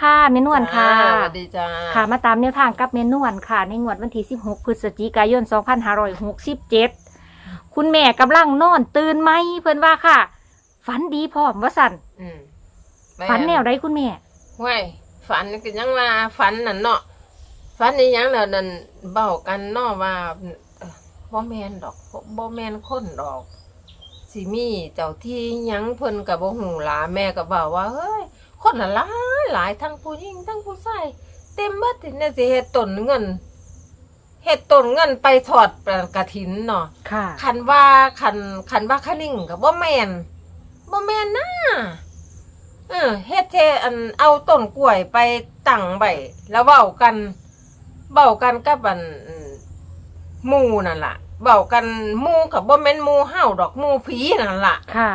ค่ะเมนวนค่ะ จ้าสวัสดีจ้าค่ะมาตามแนวทางกับเมนวนค่ะ ในงวดวันที่ 16 พฤศจิกายน 2567 คุณแม่กำลังนอนตื่นไหมเพิ่นว่าค่ะ ฝันดีพร้อมว่าสั่นอืมฝันแนวไรคุณแม่ ห้วยฝันก็ยังว่าฝันนั่นเนาะฝันนี่ยังแล้วนั่นเบ้ากันเนาะว่าเอ่อบ่แม่นดอกบ่แม่นคนดอกสิมีเจ้าที่หยังเพิ่นก็บ่ฮู้หลาแม่ก็บอกว่าเฮ้ย คนน่ะหลายหลายทั้งผู้หญิงทั้งผู้ชายเต็มเบิดที่เนี่ยสิเฮ็ดต้นเงินเฮ็ดต้นเงินไปทอดกฐินเนาะค่ะ คันว่าคันคันว่าคะนิ่งกับบ่แมนบ่แมนนะเออเฮ็ดเทอันเอาต้นกล้วยไปตั้งไว้แล้วเว้ากันเว้ากันกับอันหมู่นั่นล่ะเว้ากันหมู่กับบ่แม่นหมู่เฮาดอกหมู่ผีนั่นล่ะค่ะ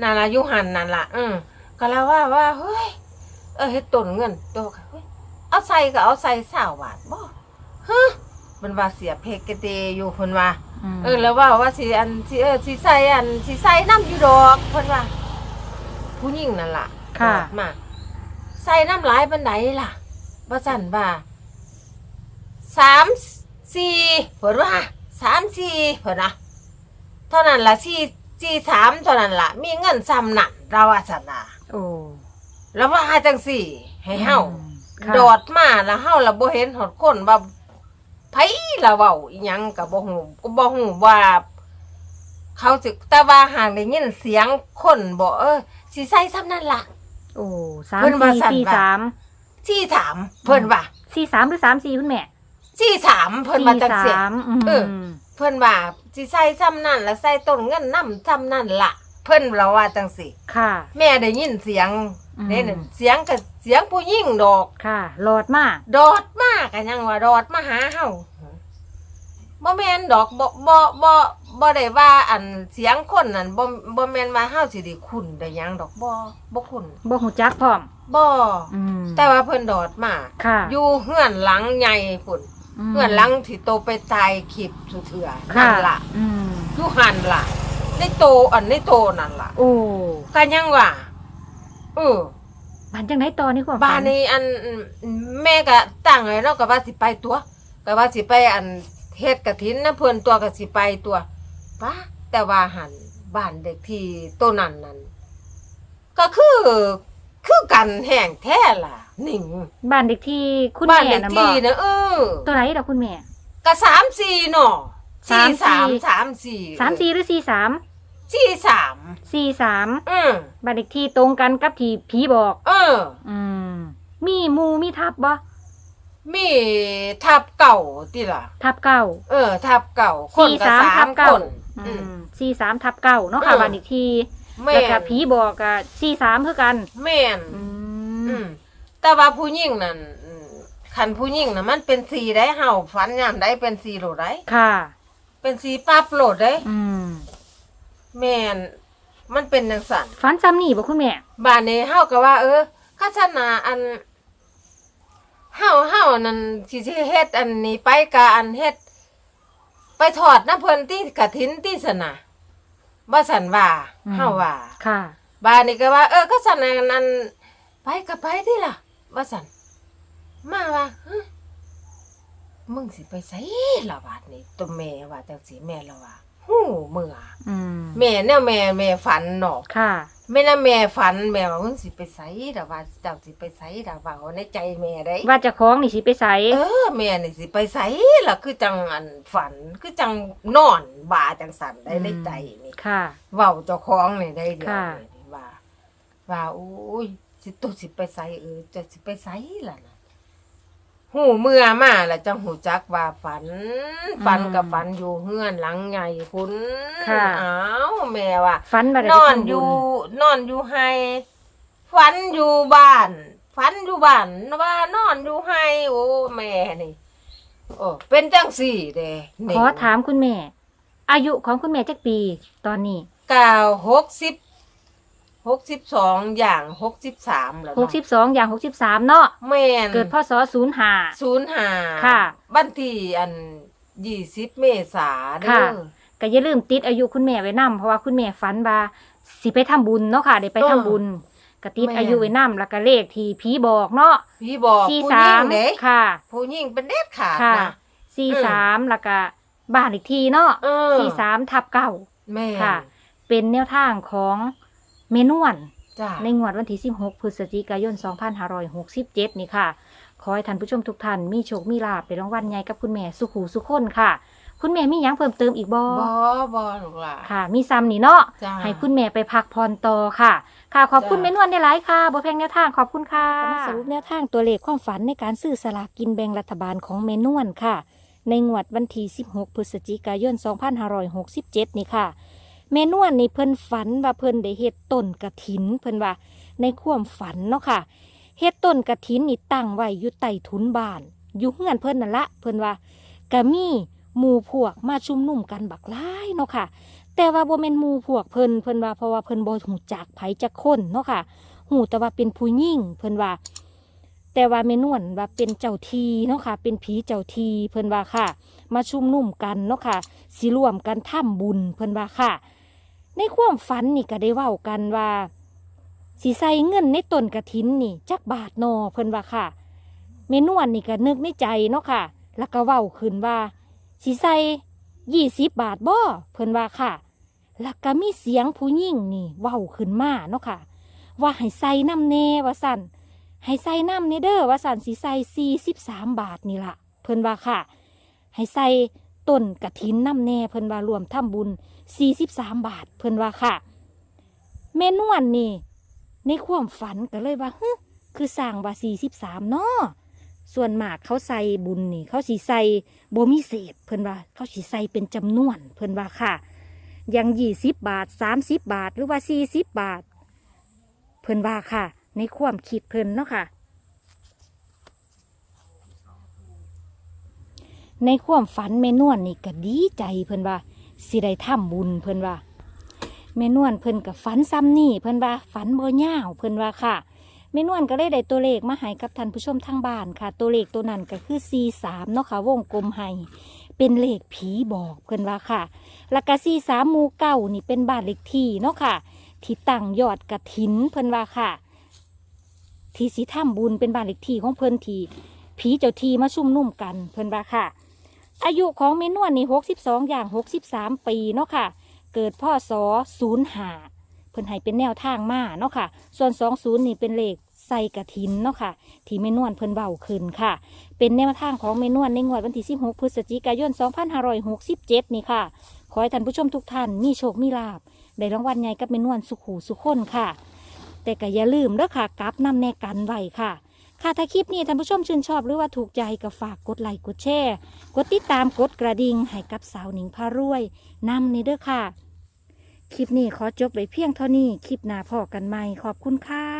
นั่นล่ะอยู่หันนั่นล่ะเออ ก็แล้วว่าว่าเฮ้ยเออเฮ็ดต้นเงินโตค่ะเฮ้ยเอาใส่ก็เอาใส่20บาทบ่ฮะมันว่าเสียเพกเกเตอยู่เพิ่นว่าเออแล้วว่าว่าสิอันสิเออสิใส่อันสิใส่น้ำอยู่ดอกเพิ่นว่า ผู้หญิงนั่นล่ะค่ะบอกมาใส่น้ำหลายปานใดล่ะว่าสั่นว่าสามสี่เพิ่นว่าสามสี่เพิ่นนะเท่านั้นล่ะสี่สี่สามเท่านั้นล่ะ มีเงินซ้ำนั่นเราว่าสั่นน่ะ โอ้แล้วว่าหาจังสี่ ให้เฮาค่ะโดดมาแล้วเฮาละบ่เห็นหอดคนว่าไผละเว้าอีหยังก็บ่ฮู้ก็บ่ฮู้ว่า เขาสิแต่ว่าห่างได้ยินเสียงคนบอกเออสิใส่ซ้ำนั่นล่ะ โอ้สามเพิ่นว่าสี่สั่นสี่ว่าสามที่ถามเพิ่นว่าสี่สามหรือสามสี่คุณแม่ที่ถามเพิ่นว่าจังสี่ซี่สามอืมเออ เพิ่นว่าสิใส่ซ้ำนั่นแล้วใส่ต้นเงินนำซ้ำนั่นล่ะเพิ่นเราว่าจังซี่ค่ะ แม่ได้ยินเสียงอืม เด้นั่นเสียงก็เสียงผู้หญิงดอก ค่ะหลอดมากดอดมากกันยังว่าดอดมาหาเฮาบ่แม่นดอกบ่บ่บ่บ่ได้ว่าอันเสียงคนนั่นบ่บ่แม่นว่าเฮาสิได้คุ้นได้หยังดอกบ่บ่คุ้นบ่หูจักพร้อม บ่อืมแต่ว่าเพิ่นดอดมาค่ะอยู่เฮือนหลังใหญ่พุ่นมเฮือนหลังที่โตไปตายขีบสุเถื่อค่ะนั่นล่ะอืมอยู่หันล่ะ ในโตอันในโตนั่นล่ะโอ้ก็ยังว่าเออบ้านจังไหนต่อนี่ความฝับ้านนี้อันแม่ก็ตั้งไว้เนาะก็ว่าสิไปตัวก็ว่าสิไปอันเฮ็ดกฐินนะเพิ่นตัวก็สิไปตัวป้าแต่ว่าหันบ้านเด็กที่ตัวนั้นนั่นก็คือคือกันแห่งแท้ล่ะนิ่งบ้านเด็กที่คุณบ้านแม่เด็กนะบอที่กนะเออตัวไหนดอกคุณแม่ก็สามสี่เนาะสาสี่มสามสี่สามสี่สามสี่หรือสี่สาม สี่สามสี่สามอืมบ้านเด็กที่ตรงกันกับที่ผีบอก เออ อืม มีหมูมีทับบ่มีทับเก่าติล่ะ ทับเก้าเออ ทับเก่าคนสี่ก็สามสาทัมบคเก้าน อือืมมสี่สามทับเก้าเนาะค่ะเออบ้านเด็กที่แม่แล้วก็นผีบอกอะสี่สามคือกัน แม่น อือืมมแต่ว่าผู้หญิงนั่นอืมคันผู้หญิงน่ะมันเป็นสีได้เห่าฝันยามได้เป็นสีโหลดได้ค่ะ เป็นสีปั๊บโหลดได้ อืม แม่นมันเป็นจังซั่นฝันจำนี่บ่คุณแม่ บ้านนี้เฮาก็ว่า เออข้าชนะอันเฮาเฮานั่นสิสิเฮ็ดอันนี้ไปกะอันเฮ็ด ไปถอดน้ำเพิ่นที่กฐินที่สนะบ่สันว่าอืม เฮาว่า ค่ะ บ้านนี้ก็ว่า เออก็สันอันนั้นไปก็ไปที่ล่ะว่าสันมาว่าฮะมึงสิไปไสล่ะบาดนี้ตัวแม่ว่าจังสิแม่ละว่า ฮู้เมื่ออืมแม่แนวแม่แม่ฝันเนาะค่ะ แม่น่ะแม่ฝันแม่ว่ามึงสิไปไสล่ะว่าเจ้าสิไปไสล่ะว่าเอาในใจแม่ได้ ว่าเจะคล้าของนี่สิไปใส่เออแม่นี่สิไปไสล่ะคือจังอันฝันคือจังนอนบ่าจังสั่นได้ในใจนี่ค่ะ เว้าเจ้าของนี่ได้เดียวค่ะ นี่ว่าว่าโอ้ยสิตุสิไปไสเออจะสิไปไสล่ะนะ หูเมื่อมาแล้วจังหูจักว่าฝัน ฝันกับฝันอยู่เฮือนหลังใหญ่คุณค่ะ อ้าวแม่ว่าฝันบ่ได้นไปอนทำบุญอยู่ นอนอยู่ไฮฝันอยู่บ้านฝันอยู่บ้านว่านอนอยู่ไฮโอ้แม่นี่โอ้เป็นจังสี่เด้นี่ขอถามคุณแม่ อายุของคุณแม่จักปี ตอนนี้เก้าหกสิบ หกสิบสองอย่างหกสิบสามแล้วหกสิบสองอย่างหกสิบสามเนาะแม่นเกิดพศศูนย์ห้าศูนย์ห้าค่ะ บันที่อันยี่สิบเมษาเด้ค่ะอก็อย่าลืมติดอายุคุณแม่ไว้นํเพราะว่าคุณแม่ฝันว่าสิไปทำบุญเนาะค่ะได้ไปทำบุญกระติดแม่นอายุไว้นำแล้วก็เลขที่ผีบอกเนาะพี่บอกสี่ผู้สาหญิมงเด้ค่ะผู้หญิงเป็นเด็ดขาดค่ะนะสี่อืมสามแล้วก็บ้านอีกทีเนาะเออสี่สามทับเก้าแม่ค่ะ เป็นแนวทางของ เมนวนจ้าในงวดวันที่ 16 พฤศจิกายน 2567 นี่ค่ะ ขอให้ท่านผู้ชมทุกท่านมีโชค มีลาภในรางวัลใหญ่กับคุณแม่สุขหูสุขคนค่ะ คุณแม่มีหยังเพิ่มเติมอีกบ่บอบอลูกหล่ะค่ะ มีซ้ำนี่เนาะ จ้า ให้คุณแม่ไปพักผ่อนต่อค่ะ ค่ะ ขอบคุณจ้ะแม่นวลได้หลายค่ะบ่แพงแนวทางขอบคุณค่ะ มาสรุปแนวทางตัวเลขความฝันในการซื้อสลากกินแบ่งรัฐบาลของแม่นวลค่ะ ในงวดวันที่ 16 พฤศจิกายน 2567 นี่ค่ะ แม่นวลนี่เพิ่นฝันว่าเพิ่นได้เฮ็ดต้นกระถิน เพิ่นว่าในความฝันเนาะค่ะเฮ็ดต้นกระถินนี่ตั้งไว้อยู่ใต้ถุนบ้านอยู่เฮือนเพิ่นนั่นละเพิ่นว่าก็มีหมู่พวกมาชุมนุมกันบักหลายเนาะค่ะ แต่ว่าบ่แม่นหมู่พวกเพิ่นเพิ่นว่าเพราะว่าเพิ่นบ่ฮู้จักไผจักคนเนาะค่ะฮู้แต่ว่าเป็นผู้หญิงเพิ่นว่า แต่ว่าแม่นวลว่าเป็นเจ้าทีเนาะค่ะ เป็นผีเจ้าทีเพิ่นว่าค่ะ มาชุมนุมกันเนาะค่ะสิร่วมกันทำบุญเพิ่นว่าค่ะ ในความฝันนี่ก็ได้เว้ากันว่าสิใส่เงินในต้นกระถินนี่จักบาทนอเพิ่นว่าค่ะเมนวนนี่ก็นึกในใจเนาะค่ะ แล้วก็เว้าขึ้นว่าสิใส่ยี่สิบบาทบ่เพิ่นว่าค่ะ แล้วก็มีเสียงผู้หญิงนี่เว้าขึ้นมาเนาะค่ะ ว่าให้ใส่น้ำเนว่าสั่นให้ใส่น้ำเนเด้อว่าสั่นสิใส่สี่สิบสามบาทนี่ละเพิ่นว่าค่ะให้ใส่ ต้นกระถินน้ำแน่เพิ่นว่ารวมทำบุญ 43 บาท เพิ่นว่าค่ะแม่นวลนี่ ในความฝันก็เลยว่าฮึคือสร้างว่า43เนาะส่วนมากเขาใส่บุญนี่ เขาสิใส่บมีเศษเพิ่นว่า เขาสิใส่เป็นจำนวน เพิ่นว่าค่ะอย่าง20บาท30บบาท หรือว่า40บาท เพิ่นว่าค่ะ ในความคิดเพิ่นเนาะค่ะ ในความฝันแม่นวลนี่ก็ดีใจเพิ่นว่าสิได้ทำบุญเพิ่นว่าแม่นวลเพิ่นกับฝันซ้ำนี่เพิ่นว่าฝันบ่ยาวเพิ่นว่าค่ะแม่นวลก็เลยได้ตัวเลขมาให้กับท่านผู้ชมทางบ้านค่ะ ตัวเลขตัวนั้นก็คือ43เนาะค่ะวงกลมให้เป็นเลขผีบอกเพิ่นว่าค่ะแล้วก็43หมู่เก้านี่เป็นบ้านเลขที่เนาะค่ะ ที่ตั้งยอดกระถินเพิ่นว่าค่ะ ที่สิทำบุญเป็นบ้านเลขที่ของเพิ่นที่ผีเจ้าทีมาชุ่มนุ่มกันเพิ่นว่าค่ะ อายุของเมนวนนี่หกสิบสองอย่างหกสิบสามปีเนาะค่ะ เกิดพ่อสอศูนย์หาเพิ่นให้เป็นแนวทางมาเนาะค่ะ ส่วนสองศูนย์นี่เป็นเลขใส่กระถินเนาะค่ะ ที่เมนวนเพิ่นเบาขึ้นค่ะ เป็นแนวทางของเมนวนในงวดวันที่สิบหกพฤศจิกายนสองพันห้าร้อยหกสิบเจ็ดนี่ค่ะ ขอให้ท่านผู้ชมทุกท่านมีโชคมีลาบได้รางวัลใหญ่กับเมนวนสุขหูสุขคนค่ะ แต่ก็อย่าลืมเด้อค่ะกลับนำแนกันไว้ค่ะ ค่ะถ้าคลิปนี้ท่านผู้ชมชื่นชอบหรือว่าถูกใจก็ฝากกดไลค์กดแชร์กดติดตามกดกระดิ่งให้กับสาวหนิงพารวยนำนี่เด้อค่ะ คลิปนี้ขอจบไว้เพียงเท่านี้ คลิปหน้าพอกันใหม่ขอบคุณค่ะ